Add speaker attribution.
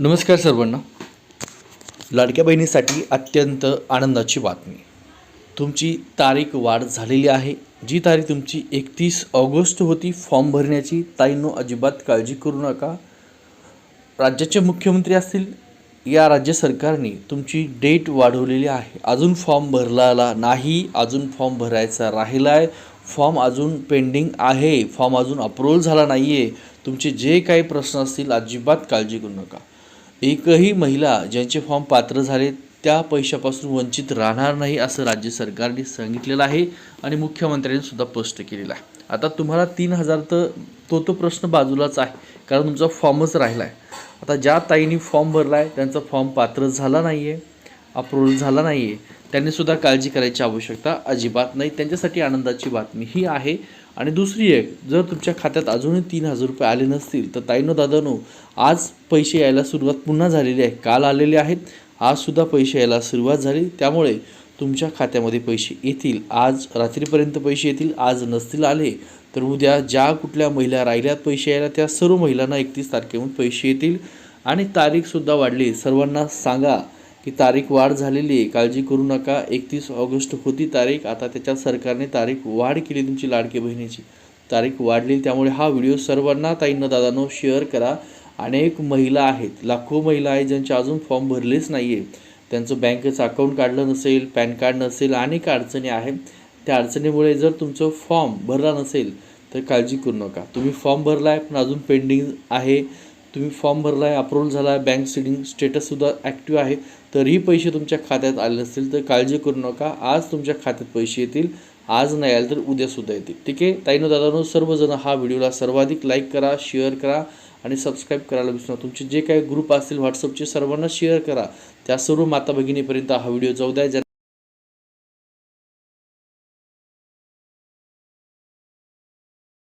Speaker 1: नमस्कार सर्वांना. लाडक्या बहिणीसाठी अत्यंत आनंदाची बातमी. तुमची तारीख वाढ झालेली आहे. जी तारीख तुमची एकतीस ऑगस्ट होती फॉर्म भरण्याची ताईंनो अजिबात काळजी करू नका. राज्याचे मुख्यमंत्री असतील या राज्य सरकारने तुमची डेट वाढवलेली आहे. अजून फॉर्म भरला नाही अजून फॉर्म भरायचा राहिला आहे फॉर्म अजून पेंडिंग आहे फॉर्म अजून अप्रूव्हल झाला नाही आहे तुमचे जे काही प्रश्न असतील अजिबात काळजी करू नका. एकही महिला ज्यांचे फॉर्म पात्र झाले त्या पैशापासून वंचित राहणार नाही असं राज्य सरकारने सांगितलेलं आहे आणि मुख्यमंत्र्यांनी सुद्धा स्पष्ट केलेलं आहे. आता तुम्हाला तीन हजार तर तो तो प्रश्न बाजूलाच आहे कारण तुमचा फॉर्मच राहिला आहे आता ज्या ताईंनी फॉर्म भरला आहे त्यांचा फॉर्म पात्र झाला नाही आहे अप्रूव्हल झाला नाही आहे त्यांनीसुद्धा काळजी करायची आवश्यकता अजिबात नाही. त्यांच्यासाठी आनंदाची बातमी ही आहे. आणि दुसरी एक जर तुमच्या खात्यात अजूनही तीन हजार रुपये आले नसतील तर ताईनो दादानो आज पैसे यायला सुरुवात पुन्हा झालेली आहे. काल आलेले आहेत आजसुद्धा पैसे यायला सुरुवात झाली. त्यामुळे तुमच्या खात्यामध्ये पैसे येतील. आज रात्रीपर्यंत पैसे येतील आज नसतील आले तर उद्या ज्या कुठल्या महिला राहिल्यात पैसे यायला त्या सर्व महिलांना एकतीस तारखेहून पैसे येतील. आणि तारीखसुद्धा वाढली. सर्वांना सांगा की तारीख वाढ झालेली आहे. काळजी करू नका. एकतीस ऑगस्ट होती तारीख. आता त्याच्यात सरकारने तारीख वाढ केली तुमची लाडकी बहिणीची. तारीख वाढली त्यामुळे हा व्हिडिओ सर्वांना ताईंना दादांनो शेअर करा. अनेक महिला आहेत. लाखो महिला आहेत ज्यांचे अजून फॉर्म भरलेच नाही आहे त्यांचं बँकेचं अकाउंट काढलं नसेल पॅन कार्ड नसेल अनेक अडचणी आहेत. त्या अडचणीमुळे जर तुमचं फॉर्म भरला नसेल तर काळजी करू नका. तुम्ही फॉर्म भरला आहे पण अजून पेंडिंग आहे. तुम्ही फॉर्म भरला आहे अप्रूव्हल झाला आहे बँक सिडिंग स्टेटससुद्धा ॲक्टिव्ह आहे तरीही पैसे तुमच्या खात्यात आले नसतील तर काळजी करू नका. आज तुमच्या खात्यात पैसे येतील आज नाही आले तर उद्यासुद्धा येतील. ठीक आहे? ताईनो दादानो सर्वजण हा व्हिडिओला सर्वाधिक लाईक करा शेअर करा आणि सबस्क्राईब करायला विसरू नका. तुमचे जे काही ग्रुप असतील व्हॉट्सअपचे सर्वांना शेअर करा. त्या सर्व माता भगिनीपर्यंत हा व्हिडिओ जाऊ द्या. ज्या